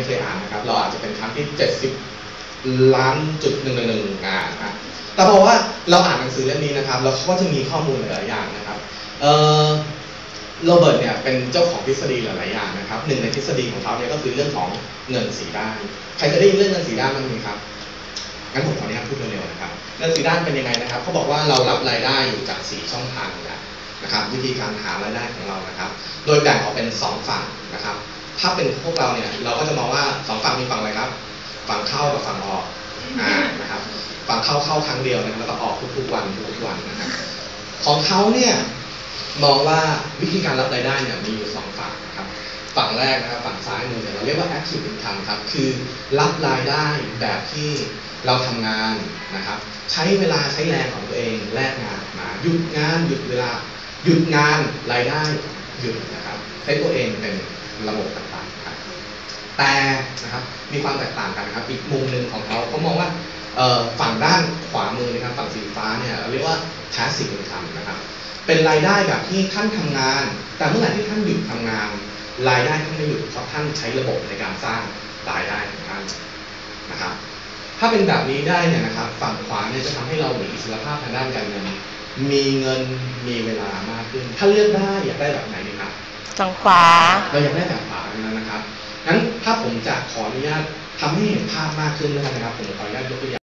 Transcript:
ไม่เคยอ่านนะครับ เราอาจจะเป็นครั้งที่ 70 ล้านจุดหนึ่งหนึ่งงอ่านนะแต่เพราะว่าเราอ่านหนังสือเล่มนี้นะครับ แล้วเขาก็จะมีข้อมูลหลายอย่างนะครับเอ่อโรเบิร์ตเนี่ยเป็นเจ้าของทฤษฎีหลายๆอย่างนะครับหนึ่งในทฤษฎีของเขาเนี่ยก็คือเรื่องของเงินสีด้าน ใครเคยได้ยินเรื่องเงินสีด้านบ้างไหมครับงั้นผมขออนุญาตพูดเร็วๆนะครับเงินสีด้านเป็นยังไงนะครับเขาบอกว่าเรารับรายได้อยู่จากสีช่องทางนะครับ วิธีการหารายได้ของเรานะครับ โดยแบ่งออกเป็นสองฝั่งนะครับ ถ้าเป็นพวกเราเนี่ย เราก็จะมองว่าสองฝั่งมีฝั่งอะไรครับ ฝั่งเข้ากับฝั่งออกอ่านะครับฝั่งเข้าเข้าครั้งเดียวนะครับแล้วก็ออกทุกๆวันทุกๆวันนะครับของเขาเนี่ยมองว่าวิธีการรับรายได้เนี่ยมีอยู่สองฝั่งนะครับฝั่งแรกนะครับฝั่งซ้ายมือเนี่ยเราเรียกว่า active income ครับคือรับรายได้แบบที่เราทำงานนะครับ ใช้เวลาใช้แรงของตัวเองแลกงานมาหยุดงานหยุดเวลาหยุดงานรายได้ หยุดนะครับใช้ตัวเองเป็นระบบต่างๆครับแต่นะครับมีความแตกต่างกันนะครับ อีกมุมหนึ่งของเขาเขามองว่าฝั่งด้านขวามือนะครับฝั่งสีฟ้าเนี่ยเรียกว่า passive income นะครับเป็นรายได้แบบที่ท่านทำงาน แต่เมื่อไหร่ที่ท่านหยุดทำงาน รายได้ท่านไม่หยุดเพราะท่านใช้ระบบในการสร้างรายได้ของท่าน ถ้าเป็นแบบนี้ได้เนี่ยนะครับฝั่งขวาเนี่ยจะทำให้เรามีอิสรภาพทางด้านการเงิน มีเงินมีเวลามากขึ้น ถ้าเลือกได้อยากได้แบบไหนดีครับทางขวา เราอยากได้แบบขวานั้นนะครับงั้นถ้าผมจะขออนุญาตทำให้เห็นภาพมากขึ้นแล้วกันนะครับผมขออนุญาตยกตัวอย่าง